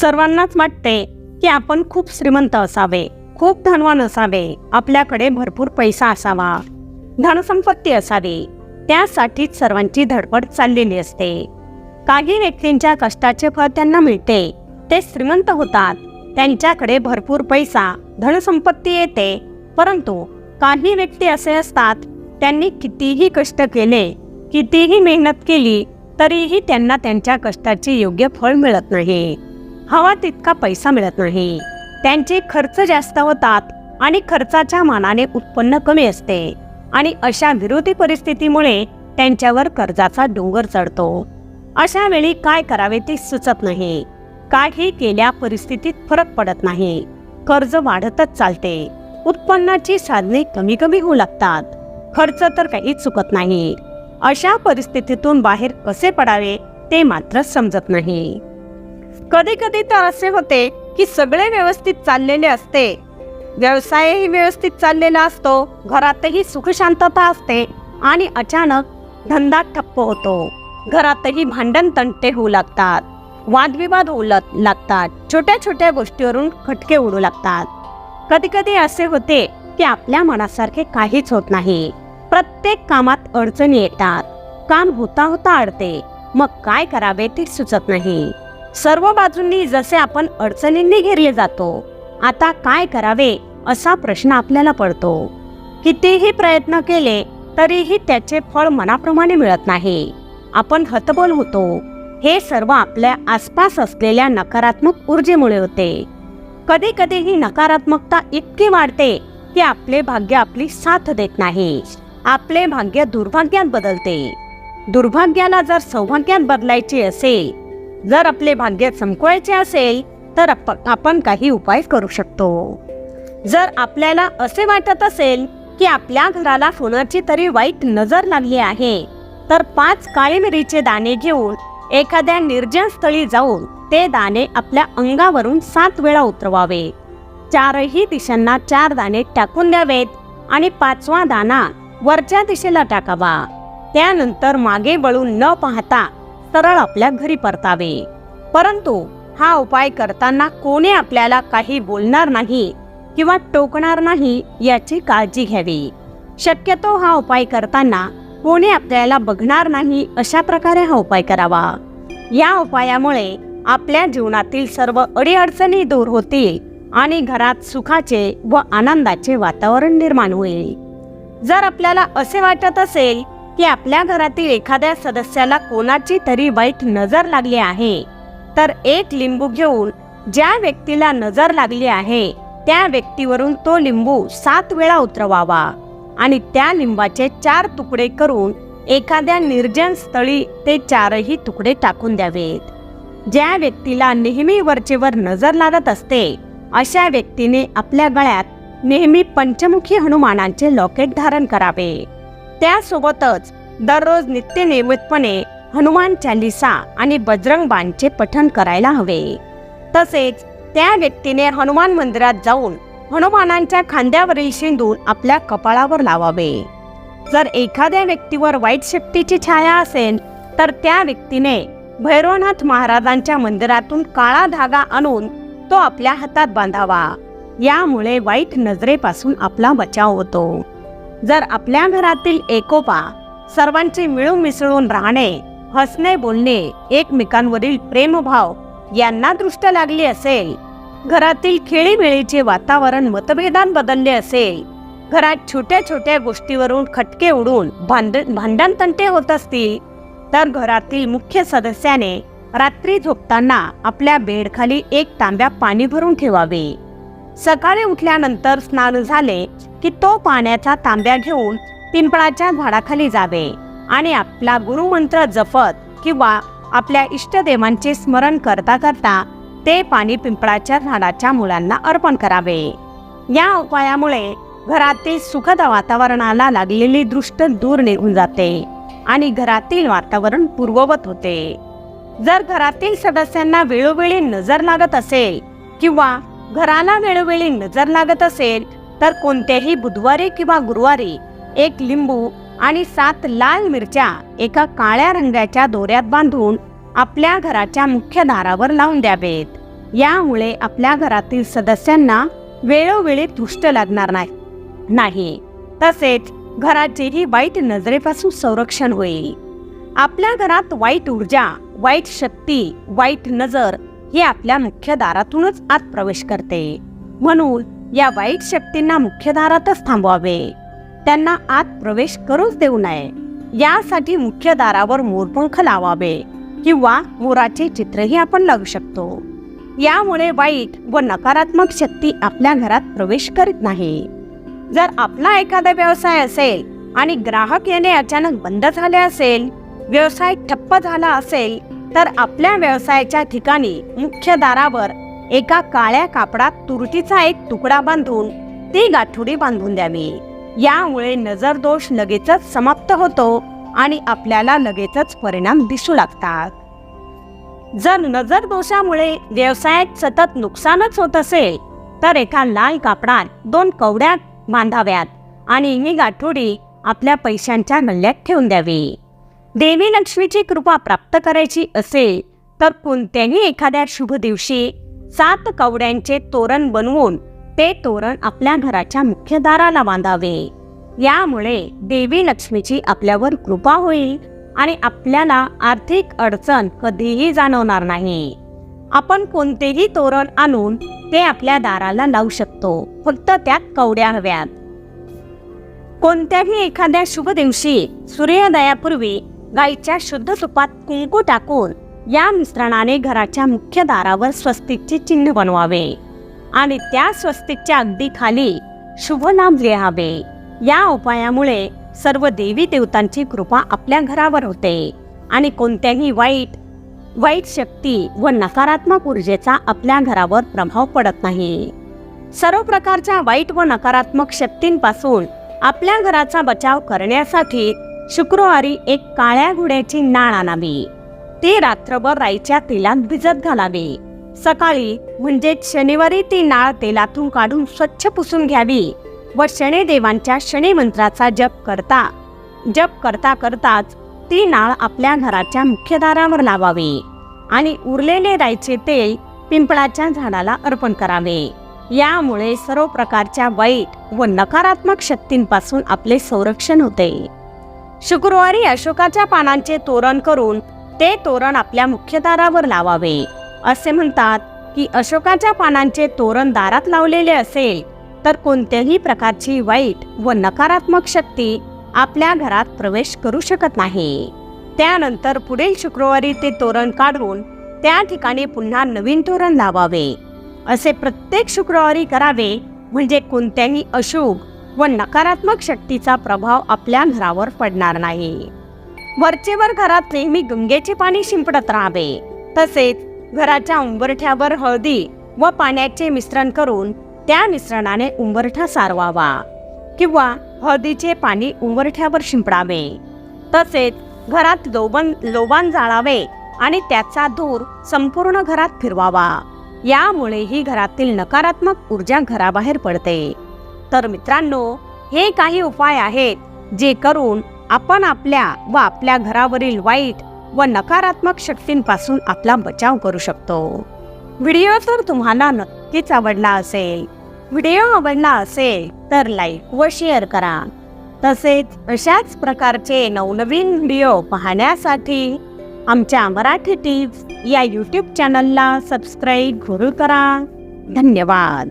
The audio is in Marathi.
सर्वांनाच वाटते की आपण खूप श्रीमंत असावे खूप धनवान असावे आपल्याकडे भरपूर पैसा असावा. धनसंपत्ती असावी त्यासाठीच सर्वांची धडपड चाललेली असते. काही व्यक्तींच्या कष्टाचे फळ त्यांना मिळते ते श्रीमंत होतात त्यांच्याकडे भरपूर पैसा धनसंपत्ती येते परंतु काही व्यक्ती असे असतात त्यांनी कितीही कष्ट केले कितीही मेहनत केली तरीही त्यांना त्यांच्या कष्टाचे योग्य फळ मिळत नाही. हवा तितका पैसा मिळत नाही. त्यांचे खर्च जास्त होतात आणि खर्चाच्या मानाने उत्पन्न कमी असते आणि अशा विरोधी परिस्थितीमुळे त्यांच्यावर कर्जाचा डोंगर चढतो. अशा वेळी काय करावे ते सुचत नाही. काही केल्या परिस्थितीत फरक पडत नाही. कर्ज वाढतच चालते. उत्पन्नाची साधने कमी कमी होऊ लागतात. खर्च तर काहीच चुकत नाही. अशा परिस्थितीतून बाहेर कसे पडावे ते मात्र समजत नाही. कधी कधी तर असे होते की सगळे व्यवस्थित चाललेले असते. व्यवसायही व्यवस्थित चाललेला असतो घरातही सुखशांतता असते आणि अचानक धंदा ठप्प होतो. घरातही भांडण तंटे होऊ लागतात. वादविवाद होऊ लागतात. छोट्या छोट्या गोष्टीवरून खटके उडू लागतात. कधी कधी असे होते की आपल्या मनासारखे काहीच होत नाही. प्रत्येक कामात अडचणी येतात. काम होता होता अडते. मग काय करावे ते सुचत नाही. सर्व बाजूंनी जसे आपण अडचणींनी घेरले जातो आता काय करावे असा प्रश्न आपल्याला पडतो. कितीही प्रयत्न केले तरीही त्याचे फळ मनाप्रमाणे मिळत नाही. आपण हतबल होतो. हे सर्व आपल्या आसपास असलेल्या नकारात्मक ऊर्जेमुळे होते. कधी कधी ही नकारात्मकता इतकी वाढते की आपले भाग्य आपली साथ देत नाही. आपले भाग्य दुर्भाग्यात बदलते. दुर्भाग्याला जर सौभाग्यात बदलायचे असेल जर आपले भाग्य चमकवायचे असेल तर आपण काही उपाय करू शकतो. जर आपल्याला असे वाटत असेल की आपल्या घराला कोणाची तरी वाईट नजर लागली आहे तर पाच काळी मिरीचे दाणे घेऊन एखाद्या निर्जन स्थळी जाऊन ते दाणे आपल्या अंगावरून सात वेळा उतरवावे. चारही दिशांना चार दाणे टाकून द्यावेत आणि पाचवा दाणा वरच्या दिशेला टाकावा. त्यानंतर मागे वळून न पाहता सरळ आपल्या घरी परतावे. परंतु हा उपाय करताना कोणी आपल्याला काही बोलणार नाही किंवा टोकणार नाही याची काळजी घ्यावी. शक्यतो हा उपाय करताना कोणी आपल्याला बघणार नाही अशा प्रकारे हा उपाय करावा. या उपायामुळे आपल्या जीवनातील सर्व अडीअडचणी दूर होतील आणि घरात सुखाचे व आनंदाचे वातावरण निर्माण होईल. जर आपल्याला असे वाटत असेल की आपल्या घरातील एखाद्या सदस्याला कोणाची तरी वाईट नजर लागली आहे. तर एक लिंबू घेऊन ज्या व्यक्तीला नजर लागली आहे त्या व्यक्तीवरून तो लिंबू सात वेळा उतरवावा आणि त्या लिंबाचे चार तुकडे करून एखाद्या निर्जन स्थळी ते चारही तुकडे टाकून द्यावेत. ज्या व्यक्तीला नेहमी वरचेवर नजर लागत असते अशा व्यक्तीने आपल्या गळ्यात नेहमी पंचमुखी हनुमानांचे लॉकेट धारण करावे. त्यासोबतच दररोज नित्यनियमितपणे हनुमान चालिसा आणि बजरंग बाणचे पठण करायला हवे. तसेच त्या व्यक्तीने हनुमान मंदिरात जाऊन हनुमानांच्या खांद्यावरील शेंदूर आपल्या कपाळावर लावावे. जर एखाद्या व्यक्तीवर वाईट शक्तीची छाया असेल तर त्या व्यक्तीने भैरवनाथ महाराजांच्या मंदिरातून काळा धागा आणून तो आपल्या हातात बांधावा. यामुळे वाईट नजरेपासून आपला बचाव होतो. जर आपल्या घरातील एकोपा सर्वांचे मिळून मिसळून राहणे हसणे बोलणे एकमेकांवरील प्रेमभाव यांना दृष्ट लागली असेल घरातील खेळीमेळीचे वातावरण मतभेदान बदलले असेल घरात छोट्या छोट्या गोष्टीवरून खटके उडून भांड भांडण तंटे होत असतील तर घरातील मुख्य सदस्याने रात्री झोपताना आपल्या बेडखाली एक तांब्या पाणी भरून ठेवावे. सकाळी उठल्यानंतर स्नान झाले की तो पाण्याचा तांब्या घेऊन पिंपळाच्या झाडाखाली जावे आणि आपला गुरुमंत्र जपत किंवा आपल्या इष्टदेवांचे स्मरण करता करता ते पाणी पिंपळाच्या झाडाच्या मुलांना अर्पण करावे. या उपायामुळे घरातील सुखद वातावरणाला लागलेली दृष्ट दूर निघून जाते आणि घरातील वातावरण पूर्ववत होते. जर घरातील सदस्यांना वेळोवेळी नजर लागत असेल किंवा घराला वेळोवेळी नजर लागत असेल तर कोणत्याही बुधवारी किंवा गुरुवारी एक लिंबू आणि सात लाल मिरच्या एका काळ्या रंगाच्या दोऱ्यात बांधून आपल्या घराच्या मुख्य दारावर लावून द्यावेत. यामुळे आपल्या घरातील सदस्यांना वेळोवेळी दुष्ट लागणार नाही. नाही तसेच घराचेही वाईट नजरेपासून संरक्षण होईल. आपल्या घरात वाईट ऊर्जा वाईट शक्ती वाईट नजर ही आपल्या मुख्य दारातूनच आत प्रवेश करते. म्हणून या वाईट शक्तींना मुख्य दारातच थांबवावे. त्यांना आत प्रवेश करूच देऊ नये. यासाठी मुख्य दारावर मोरपंख लावावे किंवा मोराचे चित्रही आपण लावू शकतो. यामुळे वाईट व नकारात्मक शक्ती आपल्या घरात प्रवेश करीत नाही. जर आपला एखादा व्यवसाय असेल आणि ग्राहक येणे अचानक बंद झाले असेल व्यवसाय ठप्प झाला असेल तर आपल्या व्यवसायाच्या ठिकाणी मुख्य दारावर एका काळ्या कापडात तुरटीचा एक तुकडा बांधून ती गाठोडी बांधून द्यावी. यामुळे नजर दोष लगेचच समाप्त होतो आणि आपल्याला लगेचच परिणाम दिसू लागतात. जर नजर दोषामुळे व्यवसायात सतत नुकसानच होत असेल तर एका लाल कापडात दोन कवड्या बांधाव्यात आणि ही गाठोडी आपल्या पैशांच्या गल्ल्यात ठेवून द्यावी. देवी लक्ष्मीची कृपा प्राप्त करायची असेल तर कोणत्याही एखाद्या शुभ दिवशी सात कवड्यांचे तोरण बनवून ते तोरण आपल्या घराच्या मुख्य दाराला बांधावे. यामुळे देवी लक्ष्मीची आपल्यावर कृपा होईल आणि आपल्याला आर्थिक अडचण कधीही जाणवणार नाही. आपण कोणतेही तोरण आणून ते आपल्या दाराला लावू शकतो फक्त त्यात कवड्या हव्यात. कोणत्याही एखाद्या शुभ दिवशी सूर्योदयापूर्वी गाईच्या शुद्ध तुपात कुंकू टाकून या मिश्रणाने घराच्या मुख्य दारावर स्वस्तिकचे चिन्ह बनवावे आणि त्या स्वस्तिकच्या अगदी खाली शुभ नाम लिहावे. या उपायामुळे सर्व देवी देवतांची कृपा आपल्या घरावर होते आणि कोणत्याही वाईट वाईट शक्ती व नकारात्मक ऊर्जेचा आपल्या घरावर प्रभाव पडत नाही. सर्व प्रकारच्या वाईट व नकारात्मक शक्तींपासून आपल्या घराचा बचाव करण्यासाठी शुक्रवारी एक काळ्या घोड्याची नाळ आणावी. ती रात्रभर राईच्या तेलात भिजत घालावे. सकाळी म्हणजेच शनिवारी ती नाळ तेलातून काढून स्वच्छ पुसून घ्यावी. व शनिदेवांच्या शनी मंत्राचा जप करता. जप करता करताच ती नाळ आपल्या घराच्या मुख्य दारावर लावावी आणि उरलेले राईचे तेल पिंपळाच्या झाडाला अर्पण करावे. यामुळे सर्व प्रकारच्या वाईट व नकारात्मक शक्तींपासून आपले संरक्षण होते. शुक्रवारी अशोकाच्या पानांचे तोरण करून ते तोरण आपल्या मुख्य दारावर लावावे. असे म्हणतात की अशोकाच्या पानांचे तोरण दारात लावलेले असेल तर कोणत्याही प्रकारची वाईट व नकारात्मक शक्ती आपल्या घरात प्रवेश करू शकत नाही. त्यानंतर पुढील शुक्रवारी ते तोरण काढून त्या ठिकाणी पुन्हा नवीन तोरण लावावे. असे प्रत्येक शुक्रवारी करावे म्हणजे कोणत्याही अशुभ व नकारात्मक शक्तीचा प्रभाव आपल्या घरावर पडणार नाही. वरचेवर घरात नेहमी गंगेचे पाणी शिंपडत राहावे. तसेच घराच्या उंबरठ्यावर हळदी व पाण्याचे मिश्रण करून त्या मिश्रणाने उंबरठा सारवावा किंवा हळदीचे पाणी उंबरठ्यावर शिंपडावे. तसेच घरात लोबन लोबान जाळावे आणि त्याचा धूर संपूर्ण घरात फिरवावा. यामुळेही घरातील नकारात्मक ऊर्जा घराबाहेर पडते. तर मित्रांनो हे काही उपाय आहेत जे करून आपण आपल्या व आपल्या घरावरील वाईट व नकारात्मक शक्तींपासून आपला बचाव करू शकतो. व्हिडिओ जर तुम्हाला नक्कीच आवडला असेल व्हिडिओ आवडला असेल तर लाईक व शेअर करा. तसेच अशाच प्रकारचे नवनवीन व्हिडिओ पाहण्यासाठी आमच्या मराठी टिप्स या यूट्यूब चॅनलला सबस्क्राईब जरूर करा. धन्यवाद.